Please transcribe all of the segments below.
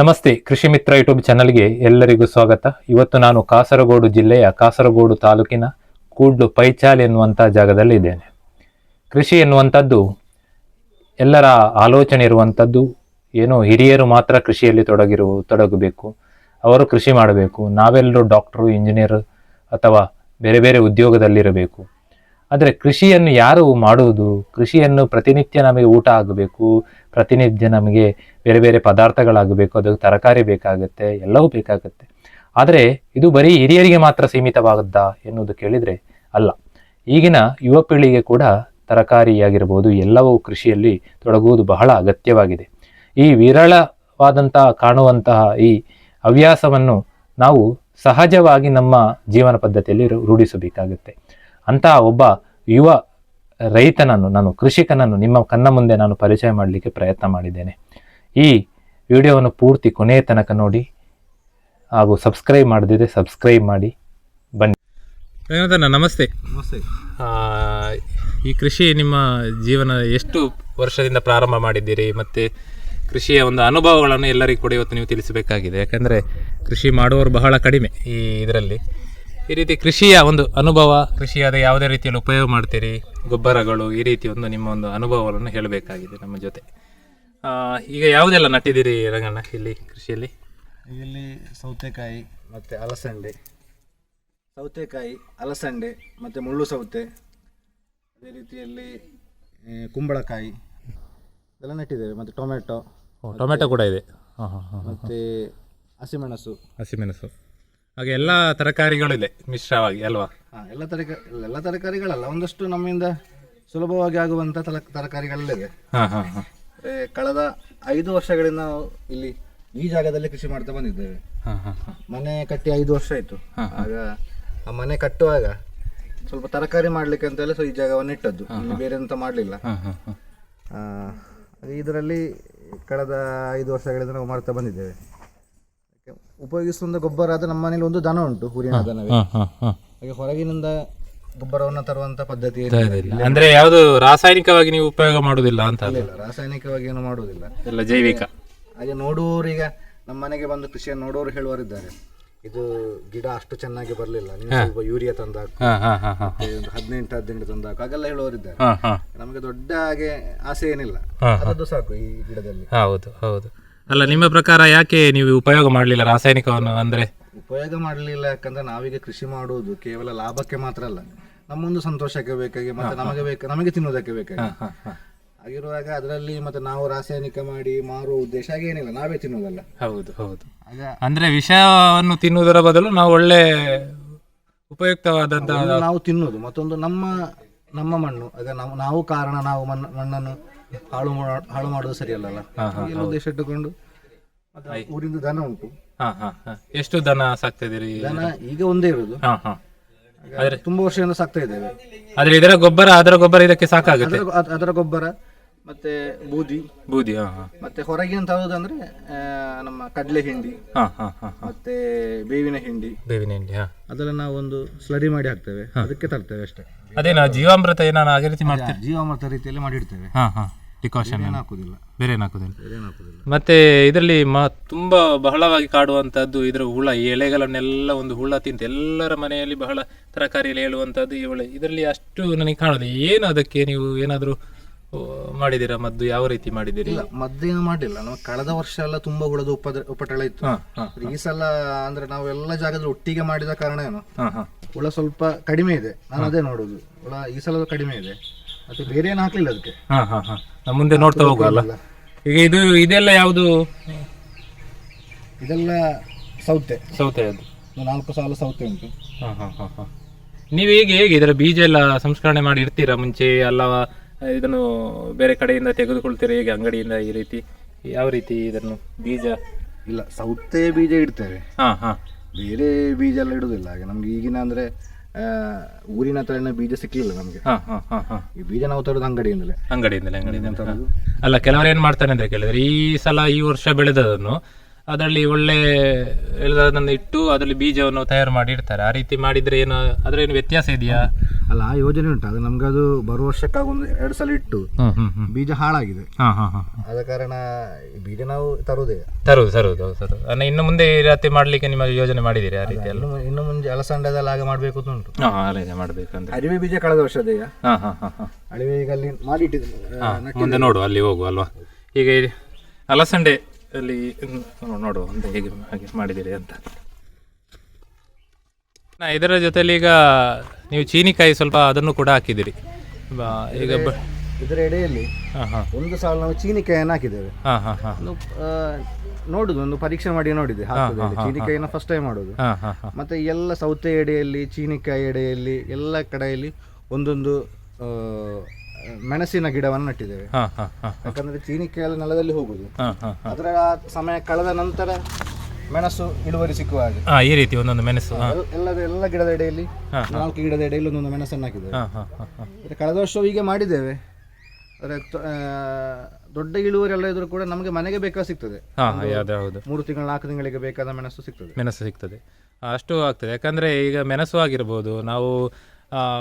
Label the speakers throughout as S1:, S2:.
S1: ನಮಸ್ತೆ, ಕೃಷಿ ಮಿತ್ರ ಯೂಟ್ಯೂಬ್ ಚಾನಲ್ಗೆ ಎಲ್ಲರಿಗೂ ಸ್ವಾಗತ. ಇವತ್ತು ನಾನು ಕಾಸರಗೋಡು ಜಿಲ್ಲೆಯ ಕಾಸರಗೋಡು ತಾಲೂಕಿನ ಕೂಡ್ಲು ಪೈಚಾಲ್ ಎನ್ನುವಂಥ ಜಾಗದಲ್ಲಿ ಇದ್ದೇನೆ. ಕೃಷಿ ಎನ್ನುವಂಥದ್ದು ಎಲ್ಲರ ಆಲೋಚನೆ ಇರುವಂಥದ್ದು, ಏನೋ ಹಿರಿಯರು ಮಾತ್ರ ಕೃಷಿಯಲ್ಲಿ ತೊಡಗಿರು, ತೊಡಗಬೇಕು, ಅವರು ಕೃಷಿ ಮಾಡಬೇಕು, ನಾವೆಲ್ಲರೂ ಡಾಕ್ಟ್ರು, ಇಂಜಿನಿಯರ್ ಅಥವಾ ಬೇರೆ ಬೇರೆ ಉದ್ಯೋಗದಲ್ಲಿರಬೇಕು. ಆದರೆ ಕೃಷಿಯನ್ನು ಯಾರು ಮಾಡುವುದು? ಕೃಷಿಯನ್ನು ಪ್ರತಿನಿತ್ಯ ನಮಗೆ ಊಟ ಆಗಬೇಕು ಪ್ರತಿನಿತ್ಯ ನಮಗೆ ಬೇರೆ ಬೇರೆ ಪದಾರ್ಥಗಳಾಗಬೇಕು, ಅದು ತರಕಾರಿ ಬೇಕಾಗುತ್ತೆ, ಎಲ್ಲವೂ ಬೇಕಾಗುತ್ತೆ. ಆದರೆ ಇದು ಬರೀ ಹಿರಿಯರಿಗೆ ಮಾತ್ರ ಸೀಮಿತವಾಗದ್ದ ಎನ್ನುವುದು ಕೇಳಿದರೆ ಅಲ್ಲ. ಈಗಿನ ಯುವ ಪೀಳಿಗೆ ಕೂಡ ತರಕಾರಿಯಾಗಿರ್ಬೋದು, ಎಲ್ಲವೂ ಕೃಷಿಯಲ್ಲಿ ತೊಡಗುವುದು ಬಹಳ ಅಗತ್ಯವಾಗಿದೆ. ಈ ವಿರಳವಾದಂತಹ ಕಾಣುವಂತಹ ಈ ಹವ್ಯಾಸವನ್ನು ನಾವು ಸಹಜವಾಗಿ ನಮ್ಮ ಜೀವನ ಪದ್ಧತಿಯಲ್ಲಿ ರೂಢಿಸಬೇಕಾಗುತ್ತೆ. ಅಂತಹ ಒಬ್ಬ ಯುವ ರೈತನನ್ನು ನಾನು ಕೃಷಿಕನನ್ನು ನಿಮ್ಮ ಕಣ್ಣ ಮುಂದೆ ನಾನು ಪರಿಚಯ ಮಾಡಲಿಕ್ಕೆ ಪ್ರಯತ್ನ ಮಾಡಿದ್ದೇನೆ. ಈ ವಿಡಿಯೋವನ್ನು ಪೂರ್ತಿ ಕೊನೆಯ ತನಕ ನೋಡಿ ಹಾಗೂ ಸಬ್ಸ್ಕ್ರೈಬ್ ಮಾಡಿದರೆ ಸಬ್ಸ್ಕ್ರೈಬ್ ಮಾಡಿ. ಬನ್ನಿ. ನಮಸ್ತೆ.
S2: ನಮಸ್ತೆ.
S1: ಈ ಕೃಷಿ ನಿಮ್ಮ ಜೀವನ ಎಷ್ಟು ವರ್ಷದಿಂದ ಪ್ರಾರಂಭ ಮಾಡಿದ್ದೀರಿ ಮತ್ತು ಕೃಷಿಯ ಒಂದು ಅನುಭವಗಳನ್ನು ಎಲ್ಲರಿಗೂ ಕೂಡ ಇವತ್ತು ನೀವು ತಿಳಿಸಬೇಕಾಗಿದೆ. ಯಾಕಂದರೆ ಕೃಷಿ ಮಾಡುವವರು ಬಹಳ ಕಡಿಮೆ ಈ ಇದರಲ್ಲಿ. ಈ ರೀತಿ ಕೃಷಿಯ ಒಂದು ಅನುಭವ ಕೃಷಿಯಾದ ಯಾವುದೇ ರೀತಿಯಲ್ಲಿ ಉಪಯೋಗ ಮಾಡ್ತೀರಿ ಗೊಬ್ಬರಗಳು ಈ ರೀತಿ ಒಂದು ನಿಮ್ಮ ಒಂದು ಅನುಭವವನ್ನು ಹೇಳಬೇಕಾಗಿದೆ ನಮ್ಮ ಜೊತೆ. ಈಗ ಯಾವುದೆಲ್ಲ ನಟ್ಟಿದ್ದೀರಿ ರಂಗಣ್ಣ ಇಲ್ಲಿ ಕೃಷಿಯಲ್ಲಿ?
S2: ಇಲ್ಲಿ ಸೌತೆಕಾಯಿ ಮತ್ತು ಅಲಸಂಡೆ ಸೌತೆಕಾಯಿ ಅಲಸಂಡೆ ಮತ್ತು ಮುಳ್ಳು ಸೌತೆ ಅದೇ ರೀತಿಯಲ್ಲಿ ಕುಂಬಳಕಾಯಿ ಇದೆಲ್ಲ ನೆಟ್ಟಿದ್ದೇವೆ. ಮತ್ತು ಟೊಮೆಟೊ
S1: ಟೊಮೆಟೊ ಕೂಡ ಇದೆ. ಹಾಂ ಹಾಂ ಹಾಂ.
S2: ಮತ್ತು ಹಸಿಮೆಣಸು.
S1: ಹಸಿಮೆಣಸು. ಹಾಗೆ ಎಲ್ಲ ತರಕಾರಿಗಳು ಇದೆ ಮಿಶ್ರವಾಗಿ ಅಲ್ವಾ?
S2: ಹಾಂ ಎಲ್ಲ ತರಕಾರಿ ಎಲ್ಲ ತರಕಾರಿಗಳಲ್ಲ ಒಂದಷ್ಟು ನಮ್ಮಿಂದ ಸುಲಭವಾಗಿ ಆಗುವಂತ ತಲ ತರಕಾರಿಗಳೆಲ್ಲಿದೆ.
S1: ಹಾಂ ಹಾಂ ಹಾಂ.
S2: ಮತ್ತೆ ಕಳೆದ ಐದು ವರ್ಷಗಳಿಂದ ನಾವು ಇಲ್ಲಿ ಈ ಜಾಗದಲ್ಲಿ ಕೃಷಿ ಮಾಡ್ತಾ ಬಂದಿದ್ದೇವೆ.
S1: ಹಾಂ ಹಾಂ ಹಾಂ.
S2: ಮನೆ ಕಟ್ಟಿ ಐದು ವರ್ಷ ಆಯ್ತು. ಆಗ ಆ ಮನೆ ಕಟ್ಟುವಾಗ ಸ್ವಲ್ಪ ತರಕಾರಿ ಮಾಡ್ಲಿಕ್ಕೆ ಅಂತ ಹೇಳಿ ಸೊ ಈ ಜಾಗವನ್ನು ಇಟ್ಟದ್ದು. ಇಲ್ಲಿ ಬೇರೆ ಎಂತ ಮಾಡಲಿಲ್ಲ. ಇದರಲ್ಲಿ ಕಳೆದ ಐದು ವರ್ಷಗಳಿಂದ ನಾವು ಮಾಡ್ತಾ ಬಂದಿದ್ದೇವೆ. ಉಪಯೋಗಿಸುವಂಥ ಗೊಬ್ಬರ ಆದ್ರೆ ನಮ್ಮ ಮನೇಲಿ ಒಂದು ದನ ಉಂಟು ಹುರಿನ ದನವೇ. ಹಾಗೆ ಹೊರಗಿನಿಂದ ಗೊಬ್ಬರವನ್ನು ತರುವಂತ ಪದ್ಧತಿ ಏನಿಲ್ಲ.
S1: ಅಂದ್ರೆ ಯಾವುದು ರಾಸಾಯನಿಕವಾಗಿ ನೀವು ಉಪಯೋಗ ಮಾಡುದಿಲ್ಲ ಅಂತ ಅಲ್ಲ?
S2: ಇಲ್ಲ ರಾಸಾಯನಿಕವಾಗಿ ಏನು ಮಾಡುವುದಿಲ್ಲ.
S1: ಎಲ್ಲ ಜೈವಿಕ.
S2: ಹಾಗೆ ನೋಡುವವರು ಈಗ ನಮ್ಮ ಮನೆಗೆ ಬಂದು ಕೃಷಿಯನ್ನು ನೋಡುವವರು ಹೇಳುವರಿದ್ದಾರೆ ಇದು ಗಿಡ ಅಷ್ಟು ಚೆನ್ನಾಗಿ ಬರಲಿಲ್ಲ. ನೀವು ಸ್ವಲ್ಪ ಯೂರಿಯಾ ತಂದಾಕು
S1: ಹಾಂ ಹಾಂ ಹಾಂ ಹಾಂ
S2: ಮತ್ತೆ ಒಂದು ಹದಿನೆಂಟು ಹದಿನೆಂಟು ತಂದಾಕು ಹಾಗೆಲ್ಲ ಹೇಳುವರಿದ್ದಾರೆ
S1: ಹಾಂ ಹಾಂ.
S2: ನಮಗೆ ದೊಡ್ಡ ಹಾಗೆ ಆಸೆ ಏನಿಲ್ಲ. ಅದದ್ದು ಸಾಕು ಈ ಗಿಡದಲ್ಲಿ.
S1: ಹೌದು ಹೌದು. ಅಲ್ಲ ನಿಮ್ಮ ಪ್ರಕಾರ ಯಾಕೆ ನೀವು ಉಪಯೋಗ ಮಾಡಲಿಲ್ಲ ರಾಸಾಯನಿಕವನ್ನು ಅಂದ್ರೆ?
S2: ಉಪಯೋಗ ಮಾಡಲಿಲ್ಲ ಯಾಕಂದ್ರೆ ನಾವೀಗ ಕೃಷಿ ಮಾಡುವುದು ಕೇವಲ ಲಾಭಕ್ಕೆ ಮಾತ್ರ ಅಲ್ಲ. ನಮ್ಮೊಂದು ಸಂತೋಷಕ್ಕೆ ಬೇಕಾಗಿ ಮತ್ತೆ ನಮಗೆ ಬೇಕು ನಮಗೆ ತಿನ್ನೋದಕ್ಕೆ ಬೇಕಾಗಿ. ಆಗಿರುವಾಗ ಅದರಲ್ಲಿ ಮತ್ತೆ ನಾವು ರಾಸಾಯನಿಕ ಮಾಡಿ ಮಾರುವ ಉದ್ದೇಶ ಏನಿಲ್ಲ ನಾವೇ ತಿನ್ನೋದಲ್ಲ
S1: ಹೌದು ಹೌದು.
S2: ಆಗ
S1: ಅಂದ್ರೆ ವಿಷವನ್ನು ತಿನ್ನುವುದರ ಬದಲು ನಾವು ಒಳ್ಳೆ ಉಪಯುಕ್ತವಾದಂತಹ
S2: ನಾವು ತಿನ್ನೋದು ಮತ್ತೊಂದು ನಮ್ಮ ನಮ್ಮ ಮಣ್ಣು. ಆಗ ನಾವು ನಾವು ಕಾರಣ ನಾವು ಮಣ್ಣು ಮಣ್ಣನ್ನು ಹಾಳು ಮಾಡು ಹಾಳು ಮಾಡೋದು ಸರಿಯಲ್ಲ ಎಲ್ಲ ಉದ್ದೇಶ ಇಟ್ಟುಕೊಂಡು ಮತ್ತೆ ಊರಿಂದ ದನ ಉಂಟು.
S1: ಹಾ ಹಾ ಹಾ. ಎಷ್ಟು ದನ ಸಾಕ್ತಿದ್ದೀರಿ
S2: ದನ ಈಗ ಒಂದೇ ಇರೋದು.
S1: ಹಾ ಹಾ.
S2: ತುಂಬಾ ವರ್ಷದಿಂದ ಸಾಕ್ತಾ ಇದ್ದೇವೆ.
S1: ಆದ್ರೆ ಇದರ ಗೊಬ್ಬರ ಅದರ ಗೊಬ್ಬರ ಇದಕ್ಕೆ ಸಾಕಾಗುತ್ತೆ?
S2: ಅದರ ಅದ್- ಅದರ ಗೊಬ್ಬರ ಮತ್ತೆ ಬೂದಿ.
S1: ಬೂದಿ ಹಾ ಹಾ.
S2: ಮತ್ತೆ ಹೊರಗಿನ ತರೋದಂದ್ರೆ ಆ, ನಮ್ಮ ಕಡಲೆ ಹಿಂಡಿ
S1: ಹಾ ಹಾ ಹಾ ಹಾ.
S2: ಮತ್ತೆ ಬೇವಿನ ಹಿಂಡಿ.
S1: ಬೇವಿನ ಹಿಂಡಿ ಹಾ.
S2: ಅದೆಲ್ಲ ನಾವು ಒಂದು ಸ್ಲರಿ ಮಾಡಿ ಹಾಕ್ತೇವೆ. ಅದಕ್ಕೆ ತರ್ತೇವೆ ಅಷ್ಟೇ.
S1: ಅದೇನ ಜೀವಾಮೃತ ಏನಾನ ಅದೇ ರೀತಿ ಮಾಡ್ತೇವೆ
S2: ಜೀವಾಮೃತ ರೀತಿಯಲ್ಲಿ ಮಾಡಿಡ್ತೇವೆ.
S1: ಹಾ ಹಾ.
S2: ಏನು ಹಾಕುದಿಲ್ಲ
S1: ಬೇರೆ ಹಾಕೋದಿಲ್ಲ. ಹಾಕುದಿಲ್ಲ.
S2: ಬೇರೇನು ಹಾಕುದಿಲ್ಲ.
S1: ಮತ್ತೆ ಇದರಲ್ಲಿ ಮ ತುಂಬಾ ಬಹಳವಾಗಿ ಕಾಡುವಂತದ್ದು ಇದರ ಹುಳ ಈ ಎಲೆಗಳನ್ನೆಲ್ಲ ಒಂದು ಹುಳ ತಿಂತು ಎಲ್ಲರ ಮನೆಯಲ್ಲಿ ಬಹಳ ತರಕಾರಿಯಲ್ಲಿ ಹೇಳುವಂತದ್ದು ಈ ಹುಳ. ಇದರಲ್ಲಿ ಅಷ್ಟು ನನಗೆ ಕಾಣುದು ಏನು ಅದಕ್ಕೆ ನೀವು ಏನಾದರೂ ಮಾಡಿದಿರಾ ಮದ್ದು? ಯಾವ ರೀತಿ ಮಾಡಿದಿರಿ
S2: ಇಲ್ಲ ಮದ್ದೇನು ಮಾಡಿಲ್ಲ. ನಾವು ಕಳೆದ ವರ್ಷ ಎಲ್ಲ ತುಂಬಾ ಹುಳದ ಉಪದ್ರ ಉಪಟಳ ಇತ್ತು. ಈ ಸಲ ಅಂದ್ರೆ ನಾವು ಎಲ್ಲ ಜಾಗದಲ್ಲಿ ಒಟ್ಟಿಗೆ ಮಾಡಿದ ಕಾರಣ ಏನು?
S1: ಹಾ ಹಾ.
S2: ಹುಳ ಸ್ವಲ್ಪ ಕಡಿಮೆ ಇದೆ. ನಾನು ಅದೇ ನೋಡುದು ಹುಳ ಈ ಸಲ ಕಡಿಮೆ ಇದೆ. ಮತ್ತೆ ಬೇರೆ ಏನು ಹಾಕ್ಲಿಲ್ಲ ಅದಕ್ಕೆ.
S1: ಹಾ ಹಾ ಹಾ. ನಾವು ಮುಂದೆ ನೋಡ್ತಾ ಹೋಗುವಲ್ಲ. ಈಗ ಇದು ಇದೆಲ್ಲ ಯಾವುದು?
S2: ಇದೆಲ್ಲ ಸೌತೆ.
S1: ಸೌತೆ
S2: ಅದು. ನಾಲ್ಕು ಸಾಲ ಸೌತೆ ಉಂಟು.
S1: ಹಾ ಹಾ ಹಾ ಹಾ. ನೀವು ಹೇಗೆ ಹೇಗೆ ಇದರ ಬೀಜ ಎಲ್ಲ ಸಂಸ್ಕರಣೆ ಮಾಡಿ ಇರ್ತೀರಾ ಮುಂಚೆ? ಅಲ್ಲವಾ ಇದನ್ನು ಬೇರೆ ಕಡೆಯಿಂದ ತೆಗೆದುಕೊಳ್ತೀರಾ? ಹೇಗೆ ಅಂಗಡಿಯಿಂದ ಈ ರೀತಿ ಯಾವ ರೀತಿ ಇದನ್ನು ಬೀಜ?
S2: ಇಲ್ಲ ಸೌತೆ ಬೀಜ ಇಡ್ತೇವೆ.
S1: ಹಾ ಹಾ.
S2: ಬೇರೆ ಬೀಜ ಎಲ್ಲ ಇಡುದಿಲ್ಲ. ಹಾಗೆ ನಮ್ಗೆ ಈಗಿನ ಅಂದ್ರೆ ಊರಿನ ಹತ್ರ ಬೀಜ ಸಿಕ್ಕಿಲ್ಲ ನಮ್ಗೆ.
S1: ಹಾ ಹಾ ಹಾ ಹಾ.
S2: ಈ ಬೀಜ ನಾವು ತರೋದು ಅಂಗಡಿಯಿಂದಲೇ.
S1: ಅಂಗಡಿಯಿಂದಲೇ ಅಂಗಡಿಯಿಂದ ಅಲ್ಲ ಕೆಲವರು ಏನ್ ಮಾಡ್ತಾರೆ ಅಂತ ಕೇಳಿದ್ರೆ ಈ ಸಲ ಈ ವರ್ಷ ಬೆಳೆದದನ್ನು ಅದರಲ್ಲಿ ಒಳ್ಳೆ ಎಲ್ಲದನ್ನು ಇಟ್ಟು ಅದರಲ್ಲಿ ಬೀಜವನ್ನು ತಯಾರು ಮಾಡಿ ಇಡ್ತಾರೆ. ಆ ರೀತಿ ಮಾಡಿದ್ರೆ ಏನು ಅದ್ರ ಏನು ವ್ಯತ್ಯಾಸ ಇದೆಯಾ?
S2: ಅಲ್ಲ ಆ ಯೋಜನೆ ಉಂಟು. ಅದು ನಮ್ಗೆ ಅದು ಬರುವ ವರ್ಷಕ್ಕಾಗ ಒಂದು ಎರಡು ಸಲ ಇಟ್ಟು
S1: ಹ್ಮ್ ಹ್ಮ್ ಹ್ಮ್.
S2: ಬೀಜ ಹಾಳಾಗಿದೆ. ಆದ ಕಾರಣ ಬೀಜ ನಾವು ತರುವುದೇ.
S1: ತರುವುದು ತರುವುದು ಸರ್ ಇನ್ನು ಮುಂದೆ ಈ ರೀತಿ ಮಾಡ್ಲಿಕ್ಕೆ ನಿಮಗೆ ಯೋಜನೆ ಮಾಡಿದಿರಿ ಆ ರೀತಿ ಎಲ್ಲ?
S2: ಇನ್ನು ಮುಂದೆ ಅಲಸಂಡದಲ್ಲಿ ಹಾಗೆ ಮಾಡಬೇಕು ಅಂತ ಉಂಟು.
S1: ಹಾ ಆ ರೀತಿ ಮಾಡ್ಬೇಕಂದ್ರೆ
S2: ಅರಿವೆ ಬೀಜ ಕಳೆದ ವರ್ಷದೇ
S1: ಹಾ ಹಾ ಹಾ ಹಾ.
S2: ಅಳಿವೆ ಈಗ ಅಲ್ಲಿ ಮಾಡಿಟ್ಟಿದ್ದೇನೆ
S1: ಹಾ, ಮುಂದೆ ನೋಡುವ ಅಲ್ಲಿ ಹೋಗುವ ಅಲ್ವಾ? ಈಗ ಅಲಸಂಡೆ ಅಲ್ಲಿ ನೋಡುವ ಅಂತ ಹೇಗೆ ಹಾಗೆ ಮಾಡಿದ್ದೀರಿ ಅಂತ. ನಾ ಇದರ ಜೊತೆಯಲ್ಲಿ ಈಗ ನೀವು ಚೀನಿಕಾಯಿ ಸ್ವಲ್ಪ ಅದನ್ನು ಕೂಡ ಹಾಕಿದ್ದೀರಿ. ಬ- ಈಗ ಬ-
S2: ಇದರ ಎಡೆಯಲ್ಲಿ
S1: ಹಾ ಹಾ.
S2: ಒಂದು ಸಾಲ ನಾವು ಚೀನಿಕಾಯನ್ನು ಹಾಕಿದ್ದೇವೆ.
S1: ಹಾ ಹಾ ಹಾ.
S2: ಒಂದು ಆ, ನೋಡುದು ಒಂದು ಪರೀಕ್ಷೆ ಮಾಡಿ ನೋಡಿದೆ ಹಾಕುದು ಚೀನಿಕಾಯಿನ ಫಸ್ಟ್ ಟೈಮ್ ಮಾಡೋದು.
S1: ಹಾ ಹಾ ಹಾ.
S2: ಮತ್ತೆ ಎಲ್ಲ ಸೌತೆ ಎಡೆಯಲ್ಲಿ ಚೀನಿಕಾಯಿ ಎಡೆಯಲ್ಲಿ ಎಲ್ಲ ಕಡೆಯಲ್ಲಿ ಒಂದೊಂದು ಆ, ಮೆಣಸಿನ ಗಿಡವನ್ನು ನಟ್ಟಿದ್ದೇವೆ.
S1: ಹಾ ಹಾ ಹಾ
S2: ಯಾಕಂದ್ರೆ ಚೀನಿ ಕೇಳ ನೆಲದಲ್ಲಿ ಹೋಗುದು.
S1: ಹಾ ಹಾ
S2: ಅದರ ಸಮಯ ಕಳೆದ ನಂತರ ಮೆಣಸು ಇಳುವರಿ ಸಿಕ್ಕುವ ಹಾಗೆ.
S1: ಹಾ ಈ ರೀತಿ ಒಂದೊಂದು ಮೆಣಸು ಹಾ.
S2: ಎಲ್ಲದ ಎಲ್ಲ ಗಿಡದ ಎಡೆಯಲ್ಲಿ ನಾಲ್ಕು ಗಿಡದ ಎಡೆಯಲ್ಲಿ ಒಂದೊಂದು ಮೆಣಸನ್ನು ಹಾಕಿದ್ದೇವೆ.
S1: ಹಾ ಹಾ ಹಾ ಹಾ.
S2: ಮತ್ತೆ ಕಳೆದ ವರ್ಷ ಹೀಗೆ ಮಾಡಿದ್ದೇವೆ. ಆದರೆ ದೊಡ್ಡ ಇಳುವರಿ ಎಲ್ಲ ಇದ್ರೂ ಕೂಡ ನಮಗೆ ಮನೆಗೆ ಬೇಕಾದ ಸಿಗ್ತದೆ.
S1: ಹಾ ಯಾವ್ದು ಹೌದು
S2: ಮೂರು ತಿಂಗಳು ನಾಲ್ಕು ತಿಂಗಳಿಗೆ ಬೇಕಾದ ಮೆಣಸು ಸಿಗ್ತದೆ.
S1: ಮೆಣಸು ಸಿಗ್ತದೆ. ಆ, ಅಷ್ಟು ಆಗ್ತದೆ. ಯಾಕಂದ್ರೆ ಈಗ ಮೆಣಸು ಆಗಿರ್ಬೋದು ನಾವು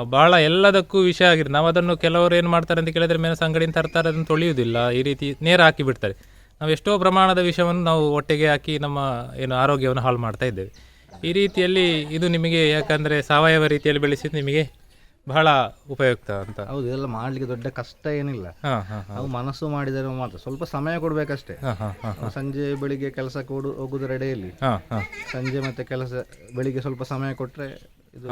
S1: ಬಹಳ ಎಲ್ಲದಕ್ಕೂ ವಿಷಯ ಆಗಿರ್ ನಾವು ಅದನ್ನು ಕೆಲವರು ಏನು ಮಾಡ್ತಾರೆ ಅಂತ ಕೇಳಿದ್ರೆ ಮೇಲೆ ಅಂಗಡಿಯಿಂದ ತರ್ತಾರೆ ಅದನ್ನು ತೊಳೆಯುವುದಿಲ್ಲ. ಈ ರೀತಿ ನೇರ ಹಾಕಿ ಬಿಡ್ತಾರೆ. ನಾವು ಎಷ್ಟೋ ಪ್ರಮಾಣದ ವಿಷಯವನ್ನು ನಾವು ಒಟ್ಟಿಗೆ ಹಾಕಿ ನಮ್ಮ ಏನು ಆರೋಗ್ಯವನ್ನು ಹಾಳು ಮಾಡ್ತಾ ಇದ್ದೇವೆ. ಈ ರೀತಿಯಲ್ಲಿ ಇದು ನಿಮಗೆ ಯಾಕಂದರೆ ಸಾವಯವ ರೀತಿಯಲ್ಲಿ ಬೆಳೆಸಿ ನಿಮಗೆ ಬಹಳ ಉಪಯುಕ್ತ ಅಂತ.
S2: ಹೌದು ಇದೆಲ್ಲ ಮಾಡ್ಲಿಕ್ಕೆ ದೊಡ್ಡ ಕಷ್ಟ ಏನಿಲ್ಲ.
S1: ಹಾ ಹಾ ಹಾ.
S2: ನಾವು ಮನಸ್ಸು ಮಾಡಿದರೆ ಮಾತ್ರ. ಸ್ವಲ್ಪ ಸಮಯ ಕೊಡ್ಬೇಕಷ್ಟೇ. ಸಂಜೆ ಬೆಳಿಗ್ಗೆ ಕೆಲಸ ಕೊಡು ಹೋಗುದರ ಎಡೆಯಲ್ಲಿ.
S1: ಹಾ ಹಾ.
S2: ಸಂಜೆ ಮತ್ತೆ ಕೆಲಸ ಬೆಳಿಗ್ಗೆ ಸ್ವಲ್ಪ ಸಮಯ ಕೊಟ್ಟರೆ ಇದು